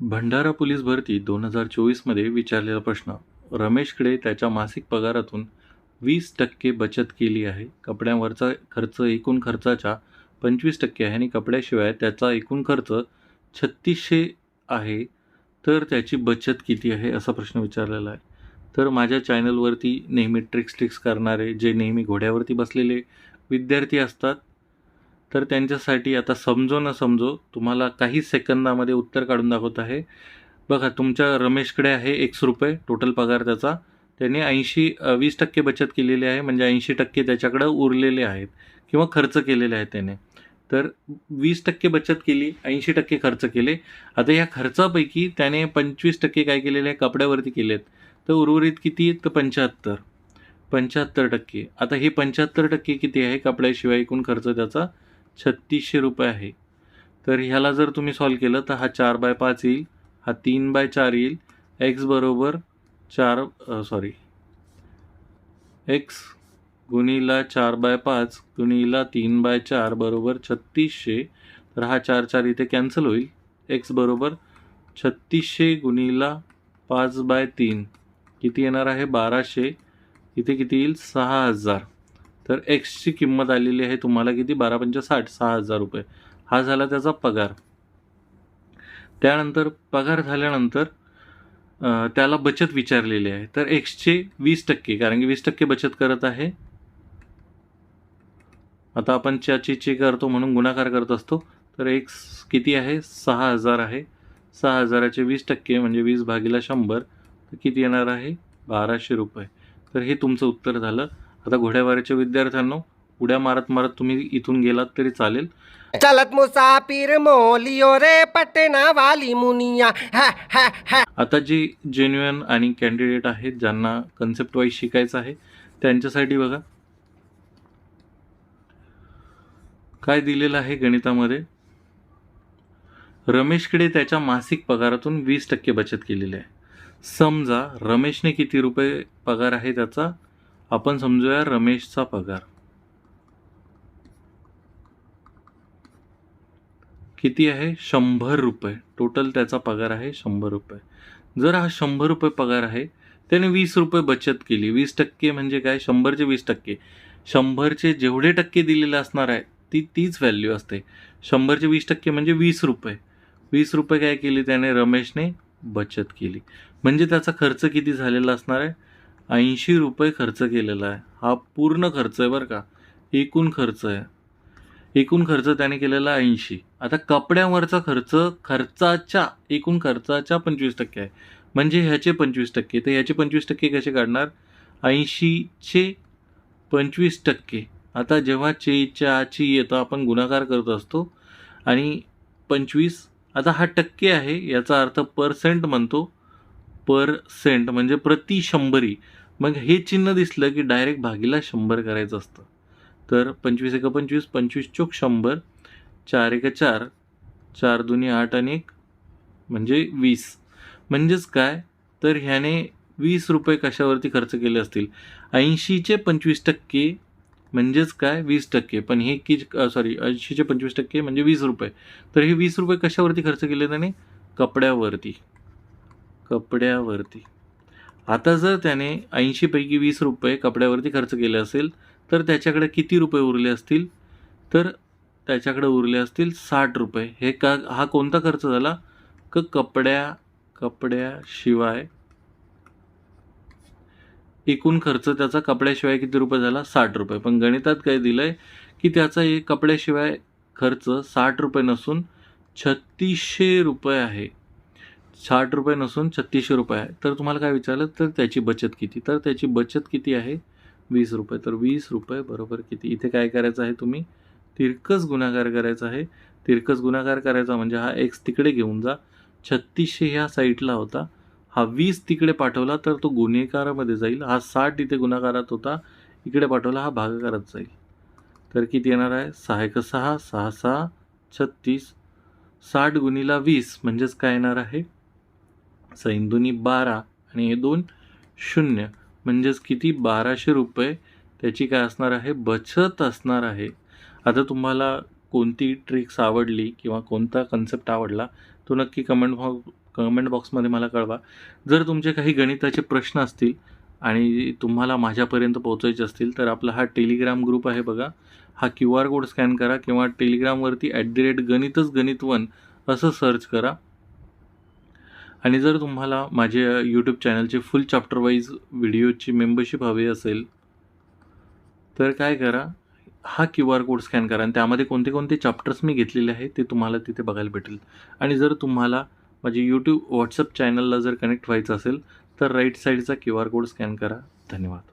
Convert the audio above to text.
Bhandara police भरती दोन हजार चोवीसमध्ये विचारलेला प्रश्न. रमेशकडे त्याच्या मासिक पगारातून वीस टक्के बचत केली आहे. कपड्यांवरचा खर्च एकूण खर्चाच्या पंचवीस टक्के आहे आणि कपड्याशिवाय त्याचा एकूण खर्च छत्तीसशे आहे. तर त्याची बचत किती आहे असा प्रश्न विचारलेला आहे. तर माझ्या चॅनलवरती नेहमी ट्रिक्स ट्रिक्स करणारे जे नेहमी घोड्यावरती बसलेले विद्यार्थी असतात तर त्यांच्यासाठी आता समजो न समजो तुम्हाला काही सेकंदामध्ये उत्तर काढून दाखवत आहे. बघा तुमच्या रमेशकडे आहे एकशे रुपये टोटल पगार त्याचा. त्याने ऐंशी वीस टक्के बचत केलेली आहे म्हणजे ऐंशी टक्के त्याच्याकडं उरलेले आहेत किंवा खर्च केलेले आहेत त्याने. तर वीस टक्के बचत केली ऐंशी टक्के खर्च केले. आता या खर्चापैकी त्याने पंचवीस टक्के काय केलेले आहे? कपड्यावरती केलेत. तर उर्वरित किती? आहेत तर पंच्याहत्तर. पंच्याहत्तर टक्के. आता हे पंच्याहत्तर टक्के किती आहे? कपड्याशिवाय एकूण खर्च त्याचा छत्तीसशे रुपये आहे. तर ह्याला जर तुम्ही सॉल्व केलं तर हा चार बाय पाच येईल हा तीन बाय चार येईल एक्स बरोबर चार सॉरी एक्स गुणीला चार बाय पाच गुणीला तीन बाय चार बरोबर छत्तीसशे तर हा चार चार इथे कॅन्सल होईल. एक्स बरोबर छत्तीसशे गुणीला पाच बाय तीन किती येणार आहे? बाराशे. इथे किती येईल? सहा हजार. तर एक्सची किंमत आलेली आहे तुम्हाला किती? बारा पंचा साठ सहा हजार रुपये. हा झाला त्याचा पगार. त्यानंतर पगार झाल्यानंतर त्याला बचत विचारलेली आहे. तर एक्सचे वीस टक्के कारण की वीस टक्के बचत करत आहे. आता आपण च्याची करतो म्हणून गुणाकार करत असतो. तर एक्स किती आहे? सहा हजार आहे. सहा हजाराचे वीस टक्के म्हणजे वीस भागीला शंभर तर किती येणार आहे? बाराशे रुपये. तर हे तुमचं उत्तर झालं. आता घोड्यावारीच्या विद्यार्थ्यांनो उड्या मारत मारत तुम्ही इथून गेलात तरी चालेल. चलत मुसाफिर मोलियो रे पटना वाली मुनिया. हा हा हा. आता जे जेन्युअन आणि कॅन्डिडेट आहेत ज्यांना कन्सेप्ट वाईज शिकायचं आहे त्यांच्यासाठी बघा. काय दिलेलं आहे गणितामध्ये? रमेशकडे त्याच्या मासिक पगारातून वीस टक्के बचत केलेली आहे. समजा रमेशने किती रुपये पगार आहे त्याचा? आपण समजूया रमेशचा पगार. किती आहे? शंभर रुपये. टोटल त्याचा पगार आहे शंभर रुपये. जर हा शंभर रुपये पगार आहे त्याने वीस रुपये बचत केली. वीस टक्के म्हणजे काय? शंभरचे वीस टक्के. शंभरचे जेवढे टक्के दिलेले असणार आहे ती तीच व्हॅल्यू असते. शंभरचे वीस टक्के म्हणजे वीस रुपये. वीस रुपये काय केली त्याने? रमेशने बचत केली. म्हणजे त्याचा खर्च किती झालेला असणार आहे? ऐंशी रुपये खर्च केलेला आहे. हा पूर्ण खर्च आहे बरं का. एकूण खर्च आहे. एकूण खर्च त्याने केलेला ऐंशी. आता कपड्यांवरचा खर्च खर्चाच्या एकूण खर्चाच्या पंचवीस टक्के आहे. म्हणजे ह्याचे पंचवीस टक्के. तर ह्याचे पंचवीस टक्के कसे काढणार? ऐंशीचे पंचवीस टक्के. आता जेव्हा चेच्या ची येतं आपण गुणाकार करत असतो. आणि पंचवीस आता हा टक्के आहे याचा अर्थ पर्सेंट म्हणतो. पर सेंट म्हणजे प्रति शंभरी. मग हे चिन्ह दिसलं की डायरेक्ट भागीला शंभर करायचं असतं. तर पंचवीस एका पंचवीस पंचवीस चोक शंभर चार एका चार चार दोन्ही आठ आणि एक म्हणजे वीस. म्हणजेच काय? तर ह्याने वीस रुपये कशावरती खर्च केले असतील? ऐंशीचे पंचवीस टक्के म्हणजेच काय? वीस टक्के. पण हे की सॉरी ऐंशीचे पंचवीस टक्के म्हणजे वीस रुपये. तर हे वीस रुपये कशावरती खर्च केले त्याने? कपड्यावरती. कपड्यावरती. आता जर त्याने ऐंशीपैकी वीस रुपये कपड्यावरती खर्च केले असेल तर त्याच्याकडे किती रुपये उरले असतील? तर त्याच्याकडे उरले असतील साठ रुपये. हे का हा कोणता खर्च झाला? क कपड्या कपड्याशिवाय एकूण खर्च त्याचा कपड्याशिवाय किती रुपये झाला? साठ रुपये. पण गणितात काय दिलं आहे की त्याचा एक कपड्याशिवाय खर्च साठ रुपये नसून छत्तीसशे रुपये आहे. साठ रुपये नसून छत्तीसशे रुपये आहे. तर तुम्हाला काय विचारलं? तर त्याची बचत किती? तर त्याची बचत किती आहे? वीस रुपये. तर वीस रुपये बरोबर किती? इथे काय करायचं आहे तुम्ही? तिरकस गुणाकार करायचा आहे. तिरकस गुणाकार करायचा म्हणजे हा एक्स तिकडे घेऊन जा. छत्तीसशे ह्या साईडला होता. हा वीस तिकडे पाठवला तर तो गुन्हेगारामध्ये जाईल. हा साठ इथे गुणाकारात होता. इकडे पाठवला हा भागाकारात जाईल. तर किती येणार आहे? सहा एक सहा सहा सहा छत्तीस. साठ गुणीला वीस म्हणजेच काय येणार आहे? सैन दोन्ही बारा आणि हे दोन शून्य. म्हणजेच किती? बाराशे रुपये. त्याची काय असणार आहे? बचत असणार आहे. आता तुम्हाला कोणती ट्रिक्स आवडली किंवा कोणता कन्सेप्ट आवडला तो नक्की कमेंट बॉ कमेंट बॉक्समध्ये मला कळवा. जर तुमचे काही गणिताचे प्रश्न असतील आणि तुम्हाला माझ्यापर्यंत पोहोचायचे असतील तर आपला हा टेलिग्राम ग्रुप आहे बघा. हा क्यू आर कोड स्कॅन करा किंवा टेलिग्रामवरती ॲट दी रेट गणितच गणित वन असं सर्च करा. आणि जर तुम्हाला माझे यूट्यूब चॅनलचे फुल चॅप्टर वाईज व्हिडिओची मेंबरशिप हवी असेल तर काय करा हा क्यू आर कोड स्कॅन करा आणि त्यामध्ये कोणते कोणते चॅप्टर्स मी घेतलेले आहे ते तुम्हाला तिथे बघायला भेटेल. आणि जर तुम्हाला माझे यूट्यूब व्हॉट्सअप चॅनलला जर कनेक्ट व्हायचं असेल तर राईट साईडचा क्यू आर कोड स्कॅन करा. धन्यवाद.